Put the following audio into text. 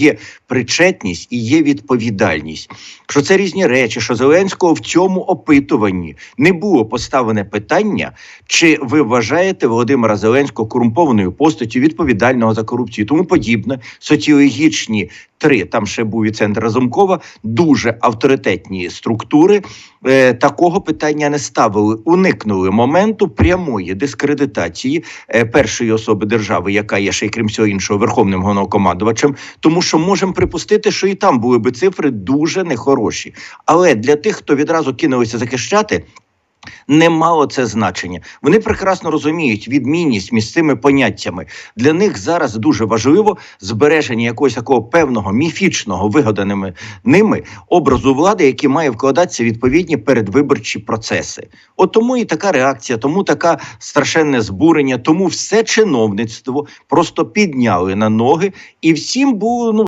є причетність і є відповідальність. Що це різні речі, що Зеленського в цьому опитуванні не було поставлене питання, чи ви вважаєте Володимира Зеленського корумпованою постаттю, відповідального за корупцію, тому подібне, соціологічні три, там ще був і центр Разумкова, дуже авторитетні структури. Е, такого питання не ставили, уникнули моменту прямої дискредитації е, першої особи держави, яка є ще й крім всього іншого верховним головнокомандувачем, тому що можемо припустити, що і там були би цифри дуже нехороші. Але для тих, хто відразу кинулися захищати. Не мало це значення. Вони прекрасно розуміють відмінність між цими поняттями. Для них зараз дуже важливо збереження якогось такого певного міфічного вигаданими ними образу влади, який має вкладатися відповідні передвиборчі процеси. От тому і така реакція, тому така страшенне збурення, тому все чиновництво просто підняли на ноги, і всім було ну.